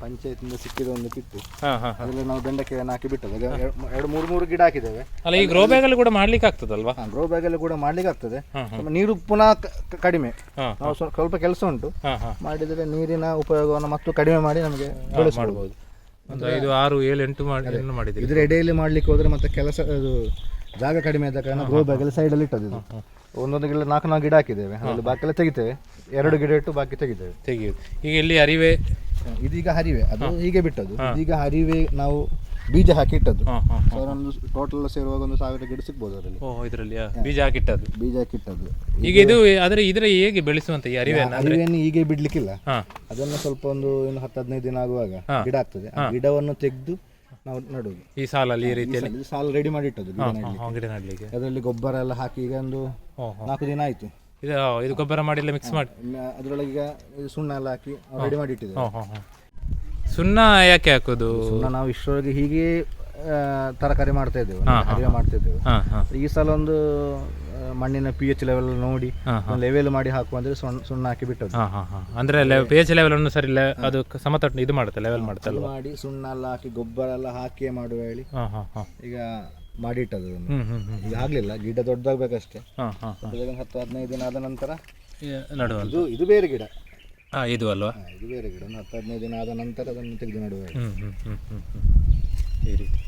S2: ಪಂಚಾಯತಿಂದ ಸಿಕ್ಕಿದ ಒಂದು ಕಿತ್ತು.
S1: ಅದ್ರಲ್ಲಿ ಹಾಂ
S2: ಅದರಲ್ಲಿ ನಾವು ಬೆಂಡೆಕಾಯಿಯನ್ನು ಹಾಕಿ ಬಿಟ್ಟದ್ದು ಎರಡು- ಎರಡು ಮೂರು ಮೂರು ಗಿಡ ಹಾಕಿದ್ದೇವೆ.
S1: ಅಲ್ಲ ಈ ಗ್ರೋ ಬ್ಯಾಗಲ್ಲಿ ಕೂಡ ಮಾಡ್ಲಿಕ್ಕೆ ಆಗ್ತದಲ್ವಾ?
S2: ಗ್ರೋ ಬ್ಯಾಗಲ್ಲಿ ಕೂಡ ಮಾಡ್ಲಿಕ್ಕೆ ಆಗ್ತದೆ. ಸ್ವಲ್ಪ ನೀರು ಪುನಃ ಕ- ಕ- ಕಡಿಮೆ.
S1: ಹಾಂ
S2: ನಾವು ಸ್ವಲ್ಪ ಸ್ವಲ್ಪ ಕೆಲಸ ಉಂಟು.
S1: ಹಾಂ ಹಾಂ.
S2: ಮಾಡಿದರೆ ನೀರಿನ ಉಪಯೋಗವನ್ನು ಮತ್ತು ಕಡಿಮೆ ಮಾಡಿ ನಮಗೆ
S1: ಮಾಡಬಹುದು ಒಂದು ಐದು ಆರು ಏಳು ಎಂಟು ಮಾಡಿ ಏನು ಮಾಡಿದ್ರಿ
S2: ಇದ್ರ ಎಡೆಯಲ್ಲಿ ಮಾಡ್ಲಿಕ್ಕೆ ಹೋದ್ರೆ ಮತ್ತೆ ಕೆಲಸ ಅದು ಜಾಗ ಕಡಿಮೆ ಆದ ಕಾರಣ ಗ್ರೋ ಬ್ಯಾಗಲ್ಲಿ ಸೈಡಲ್ಲಿ ಇಟ್ಟದ್ದು ಇದು. ಒಂದೊಂದು ಗಿಡ ನಾಲ್ಕು ನಾಲ್ಕು ಗಿಡ ಹಾಕಿದ್ದೇವೆ. ಅದರಲ್ಲಿ ಬಾಕಿ ಎಲ್ಲ ತೆಗಿತೇವೆ. ಎರಡು ಗಿಡ ಇಟ್ಟು ಬಾಕಿ ತೆಗಿತೇವೆ.
S1: ತೆಗೆಯುವುದು ಈಗ ಇಲ್ಲಿ ಅರಿವೆ
S2: ಇದೀಗ ಹರಿವೆ. ಅದು ಹೀಗೆ ಬಿಟ್ಟದ್ದು. ಇದೀಗ ಹರಿವೆ ನಾವು ಬೀಜ ಹಾಕಿ ಇಟ್ಟದ್ದು. ಒಂದು ಟೋಟಲ್ ಸೇರುವಾಗ ಒಂದು ಸಾವಿರ ಗಿಡ ಸಿಗ್ಬೋದು ಅದರಲ್ಲಿ.
S1: ಓಹ್ ಇದರಲ್ಲಿ ಬೀಜ ಹಾಕಿಟ್ಟದ್ದು.
S2: ಬೀಜ ಹಾಕಿಟ್ಟದ್ದು
S1: ಈಗ ಇದು ಆದರೆ ಇದರ ಹೇಗೆ ಬೆಳೆಸುವಂತ ಈ ಅರಿವೆನ
S2: ಹರಿವೆಯನ್ನು ಹೀಗೆ ಬಿಡ್ಲಿಕ್ಕಿಲ್ಲ. ಅದನ್ನು ಸ್ವಲ್ಪ ಒಂದು ಇನ್ನು ಹತ್ತು ಹದಿನೈದು ದಿನ ಆಗುವಾಗ ಗಿಡ ಆಗ್ತದೆ. ಆ ಗಿಡವನ್ನು ತೆಗೆದು ನಾವು ನಡುವುದು.
S1: ಈ ಸಾಲಲ್ಲಿ ಈ ರೀತಿಯಲ್ಲಿ?
S2: ಸಾಲ ರೆಡಿ ಮಾಡಿ ಇಟ್ಟದ್ದು ಗಿಡ ನೆಡ್ಲಿಕ್ಕೆ.
S1: ಗಿಡ ನಡಲಿಕ್ಕೆ.
S2: ಅದರಲ್ಲಿ ಗೊಬ್ಬರ ಎಲ್ಲ ಹಾಕಿ ಈಗ ಒಂದು ನಾಲ್ಕು ದಿನ ಆಯ್ತು.
S1: ಇದು ಇದು ಗೊಬ್ಬರ ಮಾಡಿ ಎಲ್ಲ ಮಿಕ್ಸ್ ಮಾಡಿ.
S2: ಅದರೊಳಗೆ ಈಗ ಸುಣ್ಣ ಎಲ್ಲ ಹಾಕಿ ರೆಡಿ ಮಾಡಿ ಇಟ್ಟಿದ್ದೇವೆ
S1: ಸುಣ್ಣ ಯಾಕೆ ಹಾಕೋದು?
S2: ಸುಣ್ಣ ನಾವು ಇಷ್ಟರೊಳಗೆ ಹೀಗೆ ತರಕಾರಿ ಮಾಡ್ತಾ ಇದ್ದೇವೆ. ಮಾಡ್ತಾ ಇದ್ದೇವೆ. ಈ ಸಲ ಒಂದು ಮಣ್ಣಿನ ಪಿ ಎಚ್ ಲೆವೆಲ್ ನೋಡಿ ಲೆವೆಲ್ ಮಾಡಿ ಹಾಕುವ ಅಂದ್ರೆ ಸುಣ್ಣ ಸುಣ್ಣ ಹಾಕಿ ಬಿಟ್ಟದ್ದು.
S1: ಅಂದ್ರೆ ಪಿ ಎಚ್ ಲೆವೆಲ್ ಅನ್ನು ಸರಿ ಅದು ಸಮತಟ್ಟು ಇದು ಮಾಡುತ್ತೆ ಲೆವೆಲ್ ಮಾಡುತ್ತೆ
S2: ಮಾಡಿ ಸುಣ್ಣ ಎಲ್ಲ ಹಾಕಿ ಗೊಬ್ಬರ ಎಲ್ಲ ಹಾಕಿಯೇ ಮಾಡುವ ಹೇಳಿ. ಈಗ ಮಾಡಿ ಇಟ್ಟದ್ದು ಅದನ್ನು.
S1: ಹ್ಮ್ ಹ್ಞೂ
S2: ಈಗ ಆಗ್ಲಿಲ್ಲ ಗಿಡ ದೊಡ್ಡದಾಗಬೇಕಷ್ಟೇ.
S1: ಹಾಂ ಹಾಂ
S2: ಅದಕ್ಕೆ ಹತ್ತು ಹದಿನೈದು ದಿನ ಆದ ನಂತರ
S1: ನಡುವಲ್ಲ
S2: ಇದು ಇದು ಬೇರೆ ಗಿಡ.
S1: ಹಾಂ ಇದು ಅಲ್ವಾ?
S2: ಹಾ, ಇದು ಬೇರೆ ಗಿಡ. ಒಂದು ಹತ್ತು ಹದಿನೈದು ದಿನ ಆದ ನಂತರ ಅದನ್ನು ತೆಗೆದು ನಡುವೆ.
S1: ಹ್ಞೂ ಹ್ಞೂ ಈ ರೀತಿ.